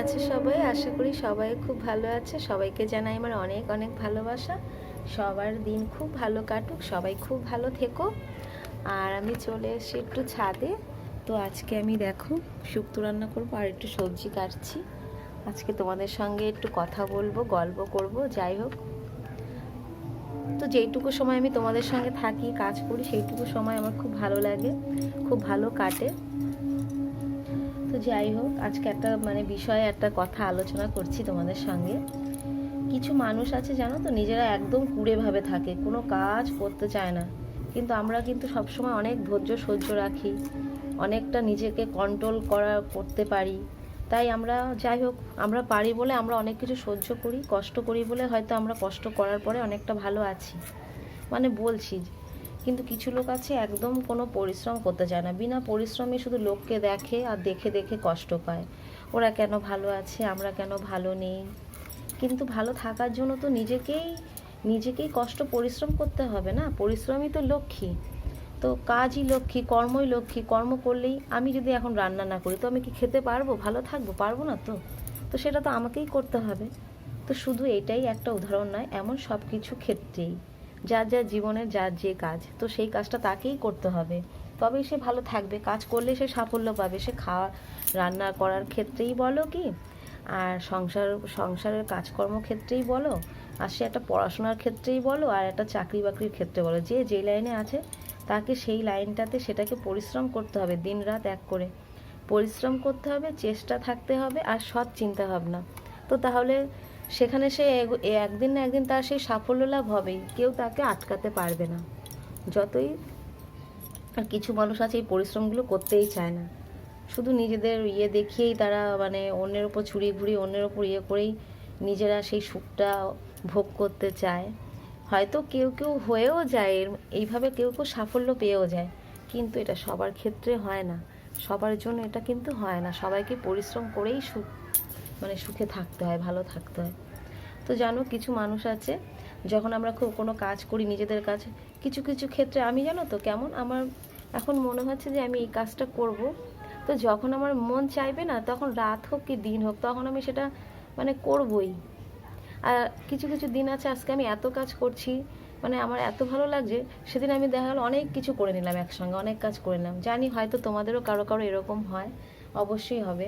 আছে সবাই, আশা করি সবাই খুব ভালো আছে। সবাইকে জানাই আমার অনেক অনেক ভালোবাসা। সবার দিন খুব ভালো কাটুক, সবাই খুব ভালো থেকো। আর আমি চলে এসে একটু ছাদে। তো আজকে আমি দেখো, শুক্তো রান্না করব আর একটু সবজি কাটছি। আজকে তোমাদের সঙ্গে একটু কথা বলব, গল্প করব, যাই হোক। তো যেইটুকু সময় আমি তোমাদের সঙ্গে থাকি, কাজ করি, সেইটুকু সময় আমার খুব ভালো লাগে, খুব ভালো কাটে। তো যাই হোক, আজকে একটা মানে বিষয়ে একটা কথা আলোচনা করছি তোমাদের সঙ্গে। কিছু মানুষ আছে জানো তো, নিজেরা একদম কুড়েভাবে থাকে, কোনো কাজ করতে চায় না। কিন্তু আমরা কিন্তু সবসময় অনেক ধৈর্য সহ্য রাখি, অনেকটা নিজেকে কন্ট্রোল করা, করতে পারি। তাই আমরা যাই হোক, আমরা পারি বলে আমরা অনেক কিছু সহ্য করি, কষ্ট করি বলে হয়তো আমরা কষ্ট করার পরে অনেকটা ভালো আছি। মানে বলছি কিন্তু কিছু লোক আছে একদম কোনো পরিশ্রম করতে চায় না। বিনা পরিশ্রমে শুধু লোককে দেখে আর দেখে দেখে কষ্ট পায়। ওরা কেন ভালো আছে, আমরা কেন ভালো নেই? কিন্তু ভালো থাকার জন্য তো নিজেকেই নিজেকেই কষ্ট পরিশ্রম করতে হবে না। পরিশ্রমই তো লক্ষ্মী। তো কাজই লক্ষ্মী, কর্মই লক্ষ্মী। কর্ম করলেই আমি যদি এখন রান্না না করি, তো আমি কি খেতে পারব? ভালো থাকব? পারব না তো? তো সেটা তো আমাকেই করতে হবে। তো শুধু এটাই একটা উদাহরণ নয়, এমন সব কিছু ক্ষেত্রেই। যার যার জীবনের যার যে কাজ, তো সেই কাজটা তাকেই করতে হবে। তবেই সে ভালো থাকবে। কাজ করলে সে সাফল্য পাবে। সে খাওয়া, রান্না করার ক্ষেত্রেই বলো কি, আর সংসার, সংসারের কাজকর্ম ক্ষেত্রেই বলো, আর সে একটা পড়াশোনার ক্ষেত্রেই বলো, আর একটা চাকরি বাকরির ক্ষেত্রে বলো। যে যেই লাইনে আছে, তাকে সেই লাইনটাতে সেটাকে পরিশ্রম করতে হবে দিন রাত এক করে। পরিশ্রম করতে হবে, চেষ্টা থাকতে হবে, আর সৎ চিন্তা ভাবনা তো তাহলে সেখানে সে একদিন না একদিন তার সেই সাফল্য লাভ হবেই। কেউ তাকে আটকাতে পারবে না। যতই আর কিছু মানুষ আছে এই পরিশ্রমগুলো করতেই চায় না। শুধু নিজেদের ইয়ে দেখিয়েই তারা মানে অন্যের ওপর ছুরি ঘুরি, অন্যের ওপর ইয়ে করেই নিজেরা সেই সুখটা ভোগ করতে চায়। হয়তো কেউ কেউ হয়েও যায় এইভাবে কেউ কেউ সাফল্য পেয়েও যায়। কিন্তু এটা সবার ক্ষেত্রে হয় না। সবার জন্য এটা কিন্তু হয় না। সবাইকে পরিশ্রম করেই সুখ মানে সুখে থাকতে হয়, ভালো থাকতে হয়। তো জানো, কিছু মানুষ আছে, যখন আমরা খুব কোনো কাজ করি নিজেদের কাজ কিছু কিছু ক্ষেত্রে আমি জানো তো কেমন, আমার এখন মনে হচ্ছে যে আমি এই কাজটা করব। তো যখন আমার মন চাইবে না, তখন রাত হোক কি দিন হোক, তখন আমি সেটা মানে করবই। আর কিছু কিছু দিন আছে, আজকে আমি এত কাজ করছি মানে আমার এত ভালো লাগছে, সেদিন আমি দেখা গেলো অনেক কিছু করে নিলাম একসঙ্গে, অনেক কাজ করে নিলাম। জানি হয়তো তোমাদেরও কারও কারও এরকম হয়, অবশ্যই হবে।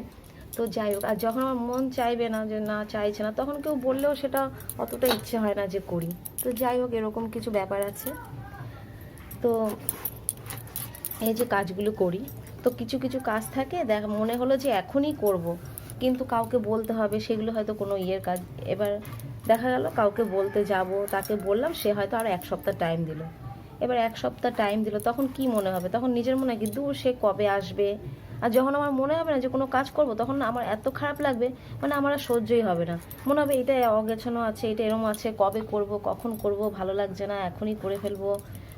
তো যাই হোক, আর যখন আমার মন চাইবে না যে না চাইছে না, তখন কেউ বললেও সেটা অতটা ইচ্ছে হয় না যে করি। তো যাই হোক, এরকম কিছু ব্যাপার আছে। তো এই যে কাজগুলো করি, তো কিছু কিছু কাজ থাকে, দেখ, মনে হলো যে এখনই করব। কিন্তু কাউকে বলতে হবে, সেগুলো হয়তো কোনো ইয়ের কাজ। এবার দেখা গেল কাউকে বলতে যাব, তাকে বললাম, সে হয়তো আরও এক সপ্তাহ টাইম দিল। এবার এক সপ্তাহ টাইম দিল, তখন কি মনে হবে? তখন নিজের মনে হয় কি, দূর সে কবে আসবে? আর যখন আমার মনে হবে না যে কোনো কাজ করব, তখন না আমার এত খারাপ লাগবে মানে আমার আর সহ্যই হবে না। মনে হবে এটা অগেছানো আছে, এটা এরম আছে, কবে করব, কখন করব, ভালো লাগছে না, এখনই করে ফেলব।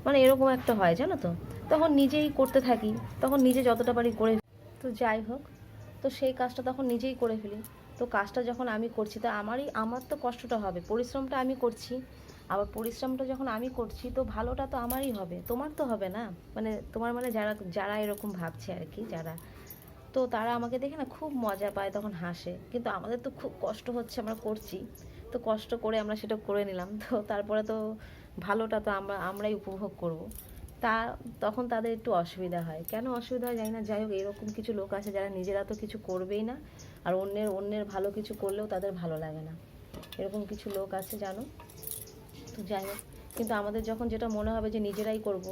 মানে এরকম একটা হয়, জানো তো? তখন নিজেই করতে থাকি, তখন নিজে যতটা পারি করে তো যাই হোক, তো সেই কাজটা তখন নিজেই করে ফেলি। তো কাজটা যখন আমি করছি, তো আমারই, আমার তো কষ্টটা হবে, পরিশ্রমটা আমি করছি। আবার পরিশ্রমটা যখন আমি করছি, তো ভালোটা তো আমারই হবে, তোমার তো হবে না। মানে তোমার মানে যারা যারা এরকম ভাবছে আর কি, যারা তো তারা আমাকে দেখে না খুব মজা পায়, তখন হাসে। কিন্তু আমাদের তো খুব কষ্ট হচ্ছে, আমরা করছি। তো কষ্ট করে আমরা সেটা করে নিলাম। তো তারপরে তো ভালোটা তো আমরা, আমরাই উপভোগ করব। তা তখন তাদের একটু অসুবিধা হয়। কেন অসুবিধা হয় জানি না। যাই হোক, এরকম কিছু লোক আছে যারা নিজেরা তো কিছু করবেই না। আর অন্যের অন্যের ভালো কিছু করলেও তাদের ভালো লাগে না। এরকম কিছু লোক আছে জানো? তো যাই হোক, কিন্তু আমাদের যখন যেটা মনে হবে যে নিজেরাই করব,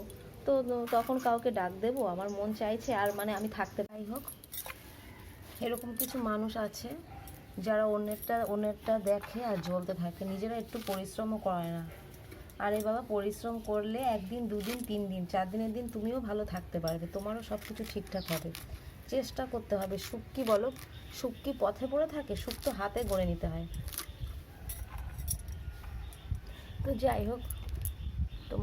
তো তখন কাউকে ডাক দেবো। আমার মন চাইছে আর মানে আমি থাকতে, যাই হোক। এরকম কিছু মানুষ আছে যারা অন্যেরটা অন্যেরটা দেখে আর জ্বলতে থাকে। নিজেরা একটু পরিশ্রমও করে না। আরে বাবা, পরিশ্রম করলে একদিন, দুদিন, তিন দিন, চার দিনের দিন তুমিও ভালো থাকতে পারবে। তোমারও সব কিছু ঠিকঠাক হবে। চেষ্টা করতে হবে। সুখ কি বলো? সুখ কি পথে পড়ে থাকে? সুখ তো হাতে গড়ে নিতে হয়। তো যাই হোক, তো